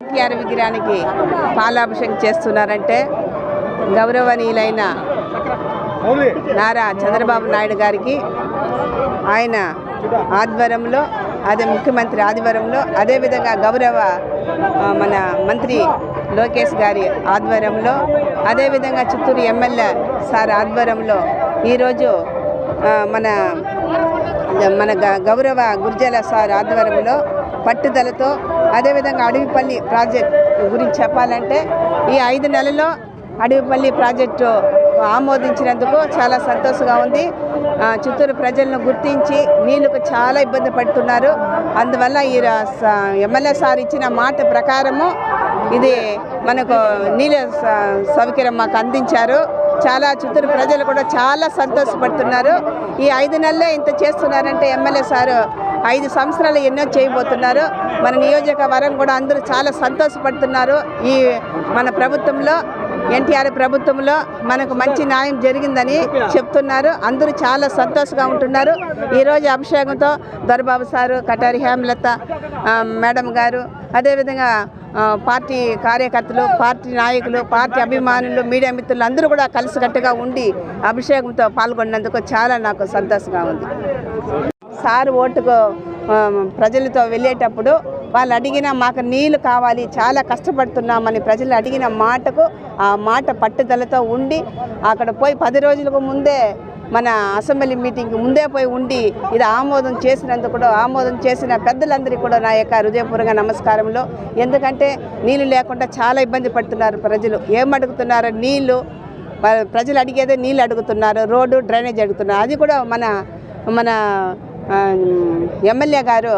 ఎన్టీఆర్ విగ్రహానికి పాలాభిషేకం చేస్తున్నారంటే గౌరవనీయులైన నారా చంద్రబాబు నాయుడు గారికి ఆయన ఆధ్వర్యంలో అదే ముఖ్యమంత్రి ఆధ్వర్యంలో అదేవిధంగా గౌరవ మన మంత్రి లోకేష్ గారి ఆధ్వర్యంలో అదేవిధంగా చిత్తూరు ఎమ్మెల్యే సార్ ఆధ్వర్యంలో ఈరోజు మన మన గ- గౌరవ గుర్జల సార్ ఆధ్వర్యంలో పట్టుదలతో అదేవిధంగా అడవిపల్లి ప్రాజెక్ట్ గురించి చెప్పాలంటే ఈ ఐదు నెలల్లో అడవిపల్లి ప్రాజెక్టు ఆమోదించినందుకు చాలా సంతోషంగా ఉంది. చిత్తూరు ప్రజలను గుర్తించి నీళ్ళకు చాలా ఇబ్బంది పడుతున్నారు. అందువల్ల ఈ స- ఎమ్మెల్యే సార్ ఇచ్చిన మాట ప్రకారము ఇది మనకు నీళ్ళ స- సౌకర్యం మాకు అందించారు. చాలా చిత్తూరు ప్రజలు కూడా చాలా సంతోషపడుతున్నారు. ఈ ఐదు నెలలే ఇంత చేస్తున్నారంటే ఎమ్మెల్యే సారు ఐదు సంవత్సరాలు ఎన్నో చేయబోతున్నారు. మన నియోజకవర్గం కూడా అందరూ చాలా సంతోషపడుతున్నారు. ఈ మన ప్రభుత్వంలో ఎన్టీఆర్ ప్రభుత్వంలో మనకు మంచి న్యాయం జరిగిందని చెప్తున్నారు. అందరూ చాలా సంతోషంగా ఉంటున్నారు. ఈరోజు అభిషేకంతో దొరబాబు సారు కటారి హేమలత మేడం గారు అదేవిధంగా పార్టీ కార్యకర్తలు పార్టీ నాయకులు పార్టీ అభిమానులు మీడియా మిత్రులు అందరూ కూడా కలిసికట్టుగా ఉండి అభిషేకంతో పాల్గొన్నందుకు చాలా నాకు సంతోషంగా ఉంది. సార్ ఓటుకు ప్రజలతో వెళ్ళేటప్పుడు వాళ్ళు అడిగిన మాకు నీళ్ళు కావాలి చాలా కష్టపడుతున్నామని ప్రజలు అడిగిన మాటకు ఆ మాట పట్టుదలతో ఉండి అక్కడ పోయి పది రోజులకు ముందే మన అసెంబ్లీ మీటింగ్ ముందే పోయి ఉండి ఇది ఆమోదం చేసినందుకు కూడా ఆమోదం చేసిన పెద్దలందరికీ కూడా నా యొక్క హృదయపూర్వక నమస్కారంలో ఎందుకంటే నీళ్ళు లేకుండా చాలా ఇబ్బంది పడుతున్నారు ప్రజలు. ఏం అడుగుతున్నారు? నీళ్ళు ప్రజలు అడిగేదే నీళ్ళు అడుగుతున్నారు. రోడ్డు డ్రైనేజ్ అడుగుతున్నారు. అది కూడా మన మన ఎమ్మెల్యే గారు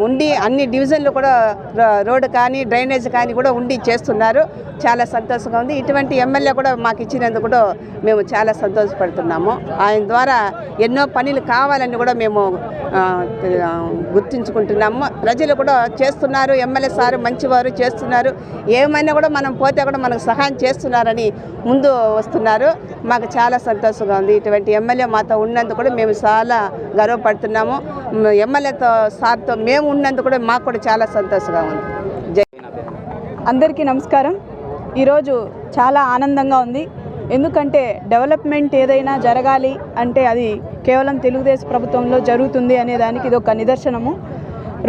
ఉండి అన్ని డివిజన్లు కూడా రో- రోడ్డు కానీ డ్రైనేజ్ కానీ కూడా ఉండి చేస్తున్నారు. చాలా సంతోషంగా ఉంది. ఇటువంటి ఎమ్మెల్యే కూడా మాకు ఇచ్చినందుకు కూడా మేము చాలా సంతోషపడుతున్నాము. ఆయన ద్వారా ఎన్నో పనులు కావాలని కూడా మేము గుర్తించుకుంటున్నాము గుర్తుంచుకుంటున్నాము. ప్రజలు కూడా చేస్తున్నారు. ఎమ్మెల్యే సార్ మంచివారు చేస్తున్నారు. ఏమైనా కూడా మనం పోతే కూడా మనకు సహాయం చేస్తున్నారని ముందు వస్తున్నారు. మాకు చాలా సంతోషంగా ఉంది. ఇటువంటి ఎమ్మెల్యే మాతో ఉన్నందుకు కూడా మేము చాలా గర్వపడుతున్నాము. ఎమ్మెల్యేతో సార్తో మేము ఉన్నందుకు కూడా మాకు కూడా చాలా సంతోషంగా ఉంది. జై. అందరికీ నమస్కారం. ఈరోజు చాలా ఆనందంగా ఉంది. ఎందుకంటే డెవలప్మెంట్ ఏదైనా జరగాలి అంటే అది కేవలం తెలుగుదేశం ప్రభుత్వంలో జరుగుతుంది అనే దానికి ఇది ఒక నిదర్శనము.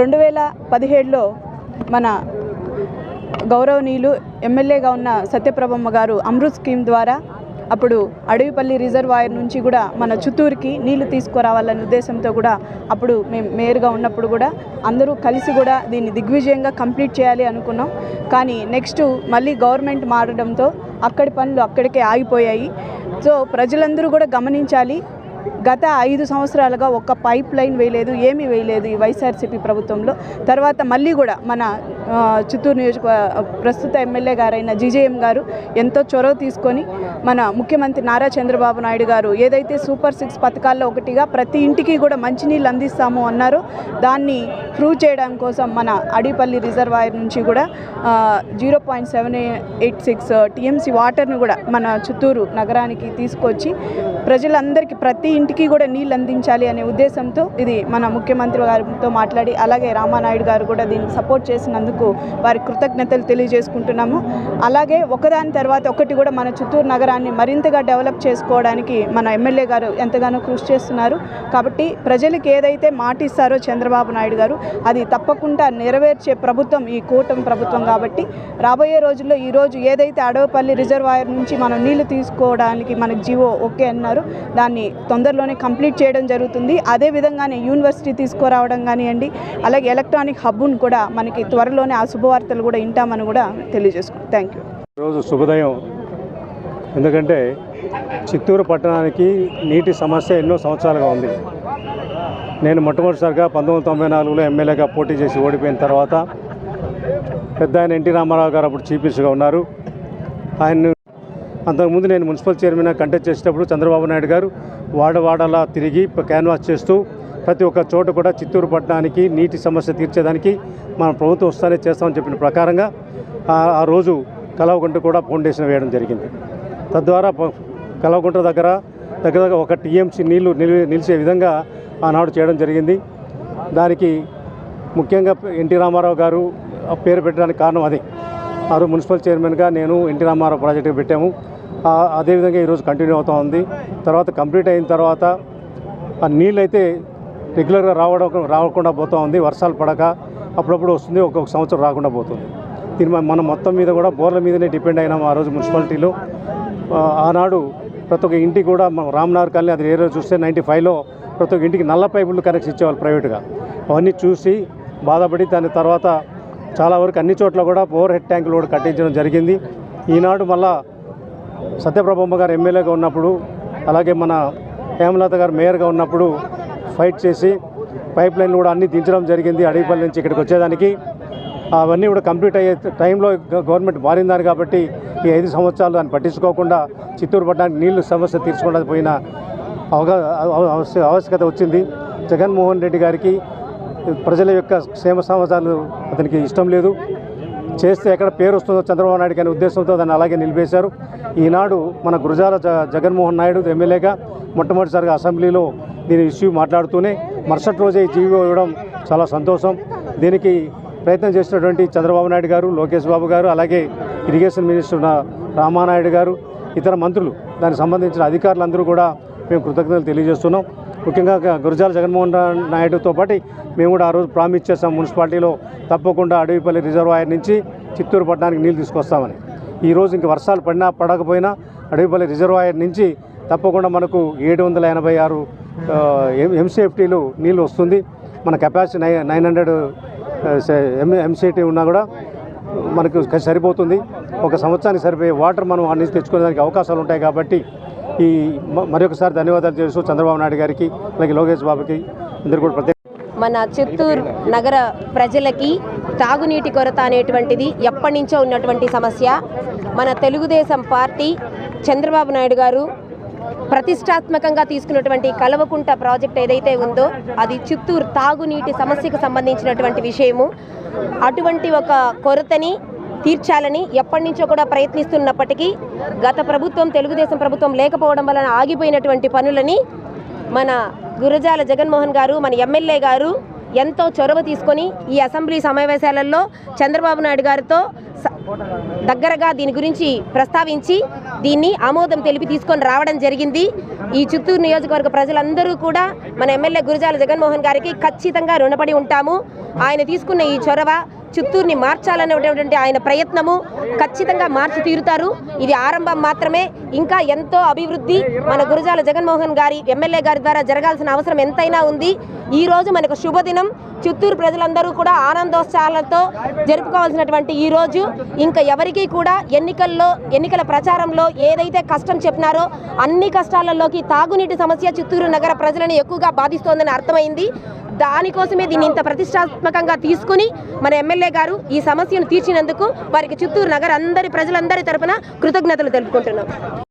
రెండు వేల పదిహేడులో మన గౌరవనీయులు ఎమ్మెల్యేగా ఉన్న సత్యప్రభమ్మ గారు అమృత్ స్కీమ్ ద్వారా అప్పుడు అడవిపల్లి రిజర్వాయర్ నుంచి కూడా మన చిత్తూరుకి నీళ్ళు తీసుకురావాలనే ఉద్దేశంతో కూడా అప్పుడు మేము మేయర్గా ఉన్నప్పుడు కూడా అందరూ కలిసి కూడా దీన్ని దిగ్విజయంగా కంప్లీట్ చేయాలి అనుకున్నాం. కానీ నెక్స్ట్ మళ్ళీ గవర్నమెంట్ మారడంతో అక్కడి పనులు అక్కడికే ఆగిపోయాయి. సో ప్రజలందరూ కూడా గమనించాలి. గత ఐదు సంవత్సరాలుగా ఒక్క పైప్ లైన్ వేయలేదు ఏమీ వేయలేదు ఈ వైఎస్ఆర్సీపీ ప్రభుత్వంలో. తర్వాత మళ్ళీ కూడా మన చిత్తూరు నియోజక ప్రస్తుత ఎమ్మెల్యే గారైన జీజేఎం గారు ఎంతో చొరవ తీసుకొని మన ముఖ్యమంత్రి నారా చంద్రబాబు నాయుడు గారు ఏదైతే సూపర్ సిక్స్ పథకాల్లో ఒకటిగా ప్రతి ఇంటికి కూడా మంచినీళ్ళు అందిస్తాము అన్నారో దాన్ని ప్రూవ్ చేయడం కోసం మన అడిపల్లి రిజర్వాయర్ నుంచి కూడా zero point seven eight six TMC వాటర్ను కూడా మన చిత్తూరు నగరానికి తీసుకొచ్చి ప్రజలందరికీ ప్రతి ఇంటికి కూడా నీళ్ళు అందించాలి అనే ఉద్దేశంతో ఇది మన ముఖ్యమంత్రి గారితో మాట్లాడి అలాగే రామానాయుడు గారు కూడా దీన్ని సపోర్ట్ చేసినందుకు వారి కృతజ్ఞతలు తెలియజేసుకుంటున్నాము. అలాగే ఒకదాని తర్వాత ఒకటి కూడా మన చిత్తూరు నగరాన్ని మరింతగా డెవలప్ చేసుకోవడానికి మన ఎమ్మెల్యే గారు ఎంతగానో కృషి చేస్తున్నారు. కాబట్టి ప్రజలకు ఏదైతే మాటిస్తారో చంద్రబాబు నాయుడు గారు అది తప్పకుండా నెరవేర్చే ప్రభుత్వం ఈ కూటమి ప్రభుత్వం కాబట్టి రాబోయే రోజుల్లో ఈ రోజు ఏదైతే అడవపల్లి రిజర్వాయర్ నుంచి మనం నీళ్ళు తీసుకోవడానికి మనకు జీవో ఓకే అన్నారు దాన్ని తొందరలోనే కంప్లీట్ చేయడం జరుగుతుంది. అదే విధంగానే యూనివర్సిటీ తీసుకురావడం కానివ్వండి అలాగే ఎలక్ట్రానిక్ హబ్ను కూడా మనకి త్వరలో త్వరలోనే ఆ శుభవార్తలు కూడా వింటామని కూడా తెలియజేసుకుంటాం థ్యాంక్ యూ. రోజు శుభోదయం. ఎందుకంటే చిత్తూరు పట్టణానికి నీటి సమస్య ఎన్నో సంవత్సరాలుగా ఉంది. నేను మొట్టమొదటిసారిగా పంతొమ్మిది వందల తొంభై నాలుగులో ఎమ్మెల్యేగా పోటీ చేసి ఓడిపోయిన తర్వాత పెద్ద ఆయన ఎన్టీ రామారావు గారు అప్పుడు చీఫ్ మినిస్టర్గా ఉన్నారు. ఆయన అంతకుముందు నేను మున్సిపల్ చైర్మన్ కంటెస్ట్ చేసేటప్పుడు చంద్రబాబు నాయుడు గారు వాడవాడలా తిరిగి క్యాన్వాస్ చేస్తూ ప్రతి ఒక్క చోట కూడా చిత్తూరు పట్టణానికి నీటి సమస్య తీర్చేదానికి మన ప్రభుత్వం వస్తానే చేస్తామని చెప్పిన ప్రకారంగా ఆ- రోజు కలవకుంట కూడా ఫౌండేషన్ వేయడం జరిగింది. తద్వారా కలవకుంట దగ్గర దగ్గర ఒక టీఎంసీ నీళ్ళు నిలి నిలిచే విధంగా ఆనాడు చేయడం జరిగింది. దానికి ముఖ్యంగా ఎన్టీ రామారావు గారు పేరు పెట్టడానికి కారణం అది. ఆ రోజు మున్సిపల్ చైర్మన్గా నేను ఎన్టీ రామారావు ప్రాజెక్టు పెట్టాము. అదేవిధంగా ఈరోజు కంటిన్యూ అవుతూ ఉంది. తర్వాత కంప్లీట్ అయిన తర్వాత ఆ నీళ్ళు అయితే రెగ్యులర్గా రావడం రాకుండా పోతూ ఉంది వర్షాలు పడక అప్పుడప్పుడు వస్తుంది ఒక్కొక్క సంవత్సరం రాకుండా పోతుంది. దీని మనం మొత్తం మీద కూడా బోర్ల మీదనే డిపెండ్ అయినాం ఆ రోజు మున్సిపాలిటీలో. ఆనాడు ప్రతి ఒక్క ఇంటికి కూడా మనం రామ్నగర్ కాలనీ అది ఏరియా చూస్తే నైంటీ ఫైవ్లో ప్రతి ఒక్క ఇంటికి నల్ల పైపులు కనెక్షన్ ఇచ్చేవాళ్ళు ప్రైవేట్గా. అవన్నీ చూసి బాధపడి దాని తర్వాత చాలా వరకు అన్ని చోట్ల కూడా ఓవర్ హెడ్ ట్యాంకులు కూడా కట్టించడం జరిగింది. ఈనాడు మళ్ళా సత్యప్రభమ్మ గారు ఎమ్మెల్యేగా ఉన్నప్పుడు అలాగే మన హేమలత గారు మేయర్గా ఉన్నప్పుడు ఫైట్ చేసి పైప్ లైన్ కూడా అన్ని దించడం జరిగింది అడవిపల్లి నుంచి ఇక్కడికి వచ్చేదానికి. అవన్నీ కూడా కంప్లీట్ అయ్యే టైంలో గవర్నమెంట్ మారిందని కాబట్టి ఈ ఐదు సంవత్సరాలు దాన్ని పట్టించుకోకుండా చిత్తూరు పట్టడానికి నీళ్ళు సమస్య తీర్చుకోలేకపోయిన పోయిన అవగా ఆవశ్యకత వచ్చింది. జగన్మోహన్ రెడ్డి గారికి ప్రజల యొక్క క్షేమ సమాచారాలు అతనికి ఇష్టం లేదు. చేస్తే ఎక్కడ పేరు వస్తుందో చంద్రబాబు నాయుడు అనే ఉద్దేశంతో దాన్ని అలాగే నిలిపేశారు. ఈనాడు మన గురజాల జగన్మోహన్ నాయుడు ఎమ్మెల్యేగా మొట్టమొదటిసారిగా అసెంబ్లీలో దీని ఇష్యూ మాట్లాడుతూనే మరుసటి రోజే జీవో ఇవ్వడం చాలా సంతోషం. దీనికి ప్రయత్నం చేసినటువంటి చంద్రబాబు నాయుడు గారు లోకేష్ బాబు గారు అలాగే ఇరిగేషన్ మినిస్టర్ రామానాయుడు గారు ఇతర మంత్రులు దానికి సంబంధించిన అధికారులందరూ కూడా మేము కృతజ్ఞతలు తెలియజేస్తున్నాం. ముఖ్యంగా గురజాల జగన్మోహన్ నాయుడుతో పాటు మేము కూడా ఆ రోజు ప్రామిస్ చేస్తాం మున్సిపాలిటీలో తప్పకుండా అడవిపల్లి రిజర్వాయర్ నుంచి చిత్తూరు పట్టణానికి నీళ్ళు తీసుకొస్తామని. ఈరోజు ఇంక వర్షాలు పడినా పడకపోయినా అడవిపల్లి రిజర్వాయర్ నుంచి తప్పకుండా మనకు ఏడు వందల ఎనభై ఆరు ఎంసీఎఫ్టీలు నీళ్ళు వస్తుంది. మన కెపాసిటీ నై నైన్ హండ్రెడ్ ఎంసీటీ ఉన్నా కూడా మనకు సరిపోతుంది. ఒక సంవత్సరానికి సరిపోయే వాటర్ మనం అన్ని తెచ్చుకునేదానికి అవకాశాలు ఉంటాయి కాబట్టి ఈ మరొకసారి ధన్యవాదాలు చేస్తూ చంద్రబాబు నాయుడు గారికి అలాగే లోకేష్ బాబుకి ఇద్దరు కూడా ప్రత్యేక మన చిత్తూరు నగర ప్రజలకి తాగునీటి కొరత అనేటువంటిది ఎప్పటి నుంచో ఉన్నటువంటి సమస్య. మన తెలుగుదేశం పార్టీ చంద్రబాబు నాయుడు గారు ప్రతిష్టాత్మకంగా తీసుకున్నటువంటి కలవకుంట ప్రాజెక్ట్ ఏదైతే ఉందో అది చిత్తూరు తాగునీటి సమస్యకు సంబంధించినటువంటి విషయము. అటువంటి ఒక కొరతని తీర్చాలని ఎప్పటి నుంచో కూడా ప్రయత్నిస్తున్నప్పటికీ గత ప్రభుత్వం తెలుగుదేశం ప్రభుత్వం లేకపోవడం వలన ఆగిపోయినటువంటి పనులని మన గురజాల జగన్మోహన్ గారు మన ఎమ్మెల్యే గారు ఎంతో చొరవ తీసుకొని ఈ అసెంబ్లీ సమావేశాలలో చంద్రబాబు నాయుడు గారితో స- దగ్గరగా దీని గురించి ప్రస్తావించి దీన్ని ఆమోదం తెలిపి తీసుకొని రావడం జరిగింది. ఈ చిత్తూరు నియోజకవర్గ ప్రజలందరూ కూడా మన ఎమ్మెల్యే గురజాల జగన్మోహన్ గారికి ఖచ్చితంగా రుణపడి ఉంటాము. ఆయన తీసుకున్న ఈ చొరవ చిత్తూరుని మార్చాలనేటువంటి ఆయన ప్రయత్నము ఖచ్చితంగా మార్చి తీరుతారు. ఇది ఆరంభం మాత్రమే. ఇంకా ఎంతో అభివృద్ధి మన గురజాల జగన్మోహన్ గారి ఎమ్మెల్యే గారి ద్వారా జరగాల్సిన అవసరం ఎంతైనా ఉంది. ఈ రోజు మనకు శుభదినం. చిత్తూరు ప్రజలందరూ కూడా ఆనందోత్సాహాలతో జరుపుకోవాల్సినటువంటి ఈ రోజు. ఇంకా ఎవరికీ కూడా ఎన్నికల్లో ఎన్నికల ప్రచారంలో ఏదైతే కష్టం చెప్పినారో అన్ని కష్టాలలోకి తాగునీటి సమస్య చిత్తూరు నగర ప్రజలను ఎక్కువగా బాధిస్తోందని అర్థమైంది. దానికోసమే దీన్ని ఇంత ప్రతిష్టాత్మకంగా తీసుకుని మన ఎమ్మెల్యే గారు ఈ సమస్యను తీర్చినందుకు వారికి చిత్తూరు నగర అందరి ప్రజలందరి తరపున కృతజ్ఞతలు తెలుపుకుంటున్నాం.